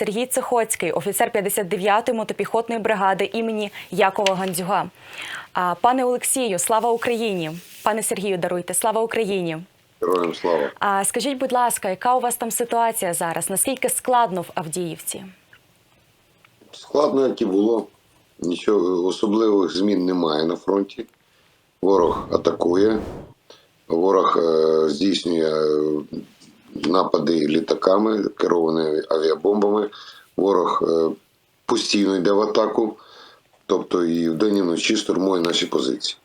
Сергій Цихоцький, офіцер 59-ї мотопіхотної бригади імені Якова Гандзюга. Пане Олексію, слава Україні! Пане Сергію, даруйте, слава Україні! Героям слава. А скажіть, будь ласка, яка у вас там ситуація зараз? Наскільки складно в Авдіївці? Складно, як і було. Нічого особливих змін немає на фронті. Ворог атакує, ворог е, здійснює напади літаками, керовані авіабомбами. Ворог е, постійно йде в атаку, тобто і вдень, і вночі штурмує наші позиції.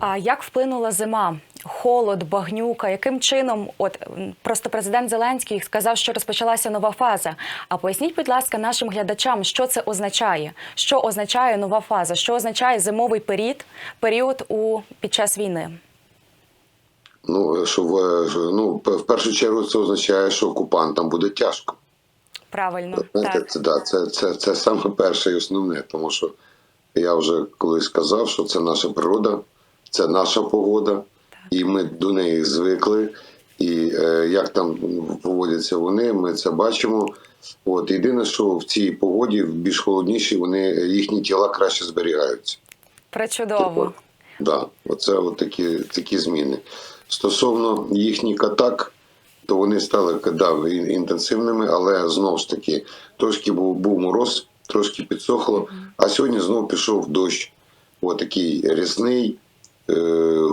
А як вплинула зима? Холод, багнюка, яким чином, от просто президент Зеленський сказав, що розпочалася нова фаза. А поясніть, будь ласка, нашим глядачам, що це означає? Що означає нова фаза? Що означає зимовий період, період у під час війни? Ну, що в, ну, в першу чергу це означає, що окупантам буде тяжко. Правильно, Знаєте, так. це, да, це, це, це саме перше і основне, тому що я вже колись сказав, що це наша природа, це наша погода, і ми до неї звикли. І е, як там поводяться вони, ми це бачимо. От єдине, що в цій погоді, в більш холоднішій, вони їхні тіла краще зберігаються. Причудово. Да, оце от такі, такі зміни. Стосовно їхніх атак, то вони стали да, інтенсивними, але знову ж таки, трошки був, був мороз, трошки підсохло, а сьогодні знову пішов дощ. От такий рясний, е,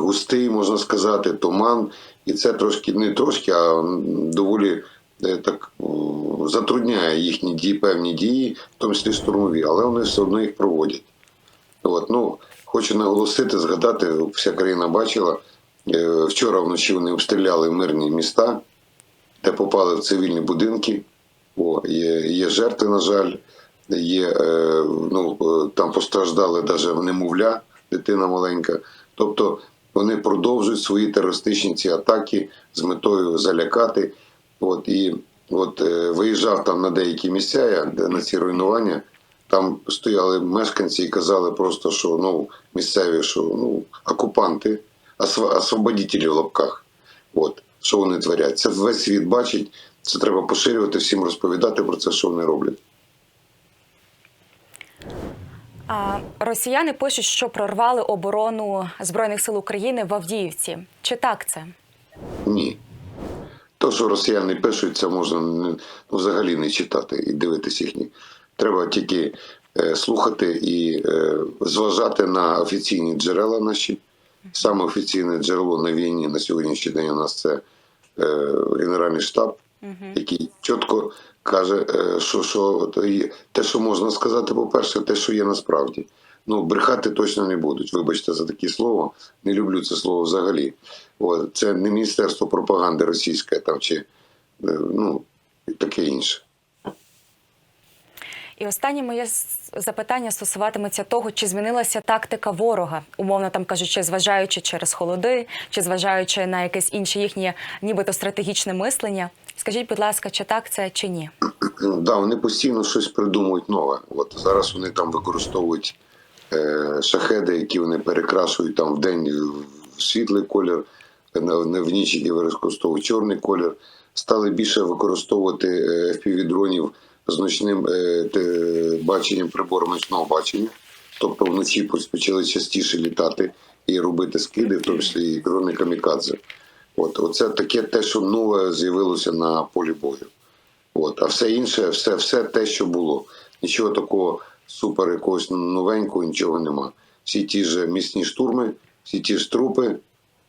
густий, можна сказати, туман. І це трошки не трошки, а доволі е, так затрудняє їхні дії, певні дії, в тому числі штурмові, але вони все одно їх проводять. От, ну, хочу наголосити, згадати, вся країна бачила. е, Вчора вночі вони обстріляли мирні міста, де попали в цивільні будинки. О, є, є жертви, на жаль, є, е, ну, там постраждали навіть немовля, дитина маленька. Тобто вони продовжують свої терористичні ці атаки з метою залякати. От, і от, е, виїжджав там на деякі місця, де на ці руйнування. Там стояли мешканці і казали просто, що ну, місцеві, що ну, окупанти, осв- освободителі в лапках. От, що вони творять. Це весь світ бачить, це треба поширювати, всім розповідати про це, що вони роблять. А, росіяни пишуть, що прорвали оборону Збройних сил України в Авдіївці. Чи так це? Ні. То, що росіяни пишуть, це можна ну, взагалі не читати і дивитися їхні. Треба тільки е, слухати і е, зважати на офіційні джерела наші. Саме офіційне джерело на війні на сьогоднішній день у нас це е, Генеральний штаб, який чітко каже, е, що, що те, що можна сказати, по-перше, те, що є насправді. Ну, брехати точно не будуть. Вибачте за таке слово. Не люблю це слово взагалі. От, це не Міністерство пропаганди російське там чи е, ну, таке інше. І останнє моє запитання стосуватиметься того, чи змінилася тактика ворога, умовно там кажучи, зважаючи через холоди, чи зважаючи на якесь інше їхнє, нібито стратегічне мислення. Скажіть, будь ласка, чи так це чи ні? Да, вони постійно щось придумують нове. От зараз вони там використовують е, шахеди, які вони перекрашують там в день в світлий колір, на- в ніч які використовують чорний колір. Стали більше використовувати е, з ночним е, баченням, прибором ночного бачення. Тобто вночі почали частіше літати і робити скиди, в тому числі і дрони камікадзе. От, оце таке те, що нове з'явилося на полі бою. От, а все інше, все, все те, що було. Нічого такого супер якогось новенького, нічого нема. Всі ті ж міцні штурми, всі ті ж трупи,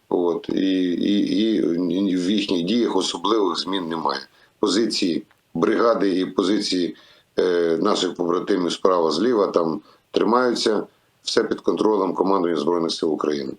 от, і, і, і в їхніх діях особливих змін немає. Позиції бригади і позиції е, наших побратимів справа зліва там тримаються, все під контролем командування Збройних сил України.